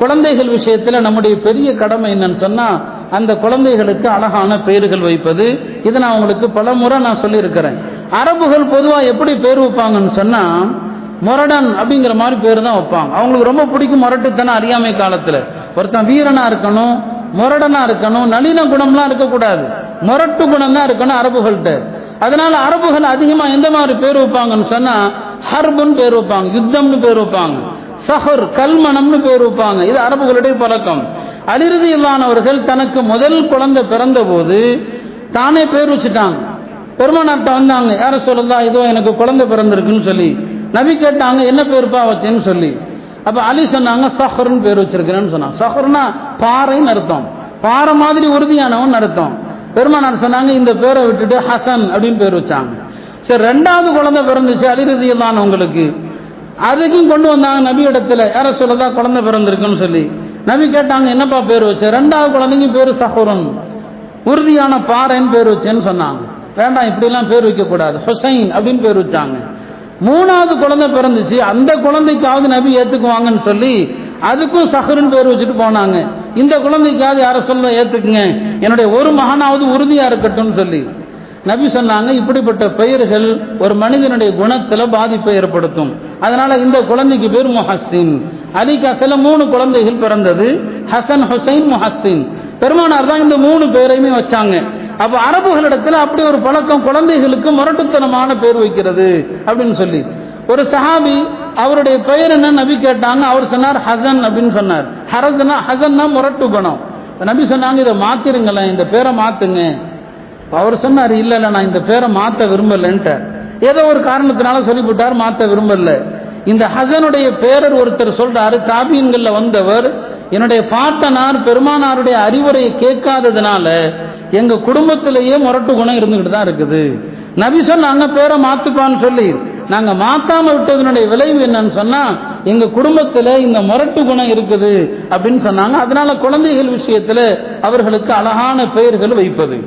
குழந்தைகள் விஷயத்தில் நம்முடைய பெரிய கடமை என்னன்னு சொன்னா அந்த குழந்தைகளுக்கு அழகான பெயர்கள் வைப்பது. இதை நான் உங்களுக்கு பல முறை நான் சொல்லியிருக்கிறேன். அரபுகள் பொதுவாக எப்படி பேர் வைப்பாங்கன்னு சொன்னா மொரடன் அப்படிங்கிற மாதிரி பேர் தான் வைப்பாங்க. அவங்களுக்கு ரொம்ப பிடிக்கும் மொரட்டுத்தனம் அறியாமை காலத்துல. ஒருத்தன் வீரனா இருக்கணும் மொரடனாக இருக்கணும் நளின குணம்லாம் இருக்கக்கூடாது. மொரட்டு குணம் தான் இருக்கணும் அரபுகள்கிட்ட அதனால அரபுகள் அதிகமா எந்த மாதிரி பேர் வைப்பாங்கன்னு சொன்னா ஹர்புன்னு பேர் வைப்பாங்க யுத்தம்னு பேர் வைப்பாங்க. சஹர் கல்மணம்னு பேர் வைப்பாங்க. இது அரபுகளுடைய பழக்கம். அலிருதி இல்லானவர்கள் தனக்கு முதல் குழந்தை பிறந்த போது தானே பேர் வச்சுட்டாங்க. பெருமானார்ட்ட வந்தாங்க யார சொல்லுதா இதோ எனக்கு குழந்தை பிறந்திருக்குன்னு சொல்லி. நபி கேட்டாங்க என்ன பேருப்பா வச்சேன்னு சொல்லி. அப்ப அலி சொன்னாங்க சஹர்னு பேர் வச்சிருக்கிறேன்னு சொன்னாங்க சஹர்னா பாறைன்னு அர்த்தம். பாறை மாதிரி உறுதியானவன் அர்த்தம். பெருமானார் சொன்னாங்க இந்த பேரை விட்டுட்டு ஹசன் அப்படின்னு பேர் வச்சாங்க. சரி ரெண்டாவது குழந்தை பிறந்துச்சு அலிரதி இல்லானவங்களுக்கு அதுக்கும் கொண்டு வந்தாங்க நபி இடத்துல. யார சொல்லதா குழந்தை பிறந்திருக்குன்னு சொல்லி. நபி கேட்டாங்க என்னப்பா பேர் வச்ச? ரெண்டாவது குழந்தைக்கும் பேர் சஹுரன். உறுதியான பாறைன்னு பேர் வச்சேன்னு சொன்னாங்க. வேண்டாம் இப்படிலாம் பேர் வைக்கக்கூடாது. ஹுசைன் அப்படின்னு பேர் வச்சாங்க. மூணாவது குழந்தை பிறந்துச்சு. அந்த குழந்தைக்காவது நபி ஏத்துக்குவாங்கன்னு சொல்லி அதுக்கும் சஹருன்னு பேர் வச்சுட்டு போனாங்க. இந்த குழந்தைக்காவது யார சொல்ல ஏத்துக்குங்க. என்னுடைய ஒரு மகனாவது உறுதியா இருக்கட்டும்னு சொல்லி. நபி சொன்னாங்க இப்படிப்பட்ட பெயர்கள் ஒரு மனிதனுடைய குணத்துல பாதிப்பை ஏற்படுத்தும். அதனால இந்த குழந்தைக்கு பேர் முஹஸ்ஸின். அலிக்கு மூணு குழந்தைகள் பிறந்தது. ஹசன் ஹுசைன் முஹஸ்ஸின். பெருமானார் தான் இந்த மூணு பேரையுமே வச்சாங்க. அப்ப அரபுகளிடத்துல அப்படி ஒரு பழக்கம் குழந்தைகளுக்கு முரட்டுத்தனமான பேர் வைக்கிறது அப்படின்னு சொல்லி. ஒரு சஹாபி அவருடைய பெயர் என்ன நபி கேட்டாங்க அவர் சொன்னார் ஹசன் அப்படின்னு சொன்னார். ஹரசனா ஹசன்னா முரட்டு குணம். நபி சொன்னாங்க இதை மாத்திருங்களேன் இந்த பேரை மாத்துங்க. அவர் சொன்னார் இல்ல இல்ல நான் இந்த பேரை மாத்த விரும்பலன்ட்டார். ஏதோ ஒரு காரணத்தினால சொல்லிவிட்டார் மாத்த விரும்பல. இந்த ஹசனுடைய பேரர் ஒருத்தர் சொல்றாரு தாபீன்கள்ல வந்தவர் என்னுடைய பாட்டனார் பெருமானாருடைய அறிவுரையை கேட்காததுனால எங்க குடும்பத்திலேயே முரட்டு குணம் இருந்துகிட்டு தான் இருக்குது. நபி சொன்னாங்க பேரை மாத்துப்பான்னு சொல்லி நாங்க மாத்தாம விட்டதனுடைய விளைவு என்னன்னு சொன்னா எங்க குடும்பத்துல இந்த முரட்டு குணம் இருக்குது அப்படின்னு சொன்னாங்க. அதனால குழந்தைகள் விஷயத்துல அவர்களுக்கு அழகான பெயர்கள் வைப்பது.